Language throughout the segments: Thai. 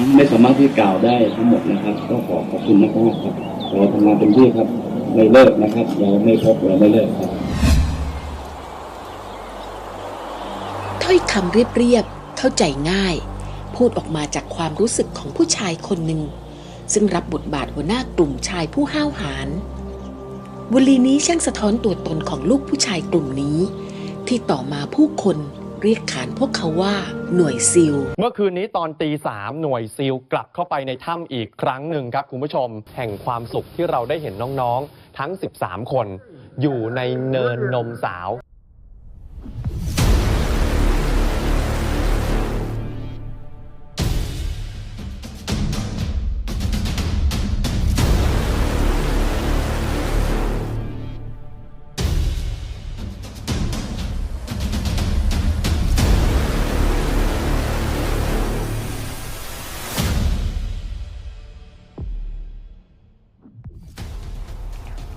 รรมะที่กล่าวได้ทั้งหมดนะครับ ก็ขอขอบคุณมากๆครับเราทำงานเป็นที่ครับไม่เลิกนะครับ เราไม่พบเราไม่เลิกครับถ้อยคำเรียบๆเข้าใจง่าย พูดออกมาจากความรู้สึกของผู้ชายคนหนึ่ง ซึ่งรับบทบาทหัวหน้ากลุ่มชายผู้ห้าวหาญวลีนี้ช่างสะท้อนตัวตนของลูกผู้ชายกลุ่มนี้ ที่ต่อมาผู้คน เรียกขานพวกเขาว่าหน่วยซิล เมื่อคืนนี้ตอนตีสามหน่วยซิลกลับเข้าไปในถ้ำอีกครั้งหนึ่งครับคุณผู้ชม แห่งความสุขที่เราได้เห็นน้องๆ ทั้ง 13 คน อยู่ในเนินนมสาว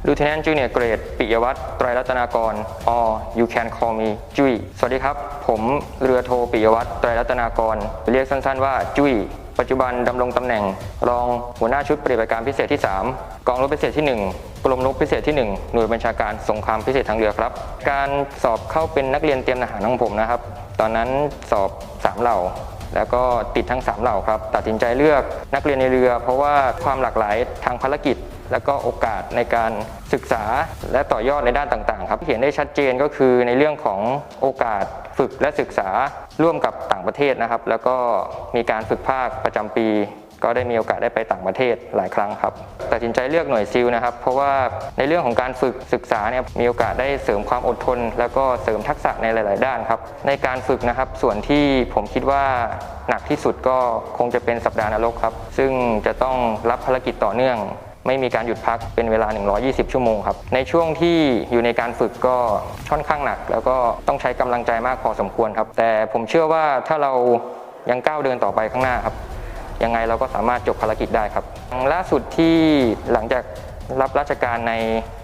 ลูเทน a น t จูเนียร์เกรดปิยวัฒน์ไตรรัตนากร or you can call me จุ้ยสวัสดีครับ ผมเรือโทปิยวัฒน์ไตรรัตนากร เรียกสั้นๆว่าจุ้ยปัจจุบันดำรงตำแหน่ง รองหัวหน้าชุดปฏิบัติการพิเศษที่ 3 กองรบพิเศษที่ 1 กรมรบพิเศษที่ 1 หน่วยบัญชาการสงครามพิเศษทางเรือครับ การสอบเข้าเป็นนักเรียนเตรียมทหารของผมนะครับ ตอนนั้นสอบ 3 เหล่าแล้วก็ติดทั้ง 3 เหล่าครับ ตัดสินใจเลือกนักเรียนในเรือ เพราะว่าความหลากหลายทางภารกิจ แล้วก็โอกาสในการศึกษาและต่อยอดในด้านต่างๆ ครับเห็นได้ชัดเจนก็คือในเรื่องของโอกาสฝึกและศึกษาร่วมกับต่างประเทศนะครับ แล้วก็มีการฝึกภาคประจำปีก็ได้มีโอกาสได้ไปต่างประเทศหลายครั้งครับตัดสินใจเลือกหน่วยซิลนะครับ เพราะว่าในเรื่องของการฝึกศึกษาเนี่ยมีโอกาสได้เสริมความอดทน แล้วก็เสริมทักษะในหลาย ๆ ด้านครับ ในการฝึกนะครับส่วนที่ผมคิดว่าหนักที่สุดก็คงจะเป็นสัปดาห์นรกครับ ซึ่งจะต้องรับภารกิจต่อเนื่อง ไม่มีการหยุดพักเป็นเวลา 120 ชั่วโมงครับ ในช่วงที่อยู่ในการฝึกก็ค่อนข้างหนัก แล้วก็ต้องใช้กำลังใจมากพอสมควรครับ แต่ผมเชื่อว่าถ้าเรายังก้าวเดินต่อไปข้างหน้าครับ ยังไงเราก็สามารถจบภารกิจได้ครับล่าสุดที่หลังจาก รับราชการใน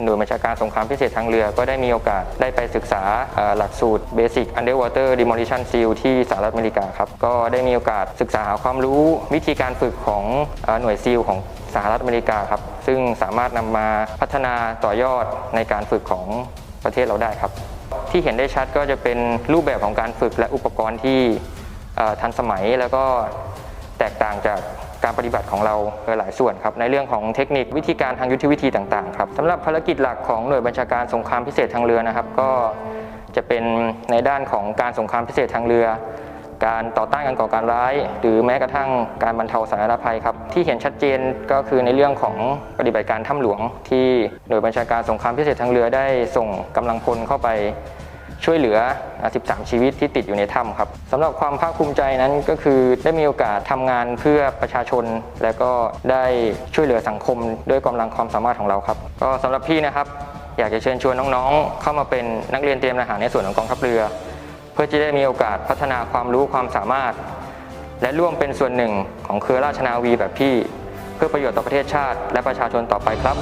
หน่วยบัญชาการสงครามพิเศษทางเรือ ก็ได้มีโอกาสได้ไปศึกษาหลักสูตร Basic Underwater Demolition Seal ที่สหรัฐอเมริกาครับ ก็ได้มีโอกาสศึกษาหาความรู้วิธีการฝึกของหน่วยซีลของสหรัฐอเมริกาครับ ซึ่งสามารถนำมาพัฒนาต่อยอดในการฝึกของประเทศเราได้ครับ ที่เห็นได้ชัดก็จะเป็นรูปแบบของการฝึกและอุปกรณ์ที่ทันสมัยแล้วก็แตกต่างจาก การปฏิบัติของเราหลายส่วนครับในเรื่องของเทคนิควิธีการทางยุทธวิธีต่างๆครับสำหรับภารกิจหลักของหน่วยบัญชาการสงครามพิเศษทางเรือนะครับ ก็จะเป็นในด้านของการสงครามพิเศษทางเรือ การต่อต้านการก่อการร้าย หรือแม้กระทั่งการบรรเทาสาธารณภัยครับที่เห็นชัดเจนก็คือในเรื่องของปฏิบัติการถ้ำหลวง ที่หน่วยบัญชาการสงครามพิเศษทางเรือได้ส่งกำลังพลเข้าไป ช่วยเหลือ 13 ชีวิตที่ติดอยู่ในถ้ำครับสำหรับความภาคภูมิใจนั้นก็คือได้มีโอกาสทำงานเพื่อประชาชน และก็ได้ช่วยเหลือสังคมด้วยกำลังความสามารถของเราครับ ก็สำหรับพี่นะครับ อยากจะเชิญชวนน้องๆ เข้ามาเป็นนักเรียนเตรียมทหารในส่วนของกองทัพเรือ เพื่อจะได้มีโอกาสพัฒนาความรู้ความสามารถ และร่วมเป็นส่วนหนึ่งของเครือราชนาวีแบบพี่ เพื่อประโยชน์ต่อประเทศชาติ และประชาชนต่อไปครับ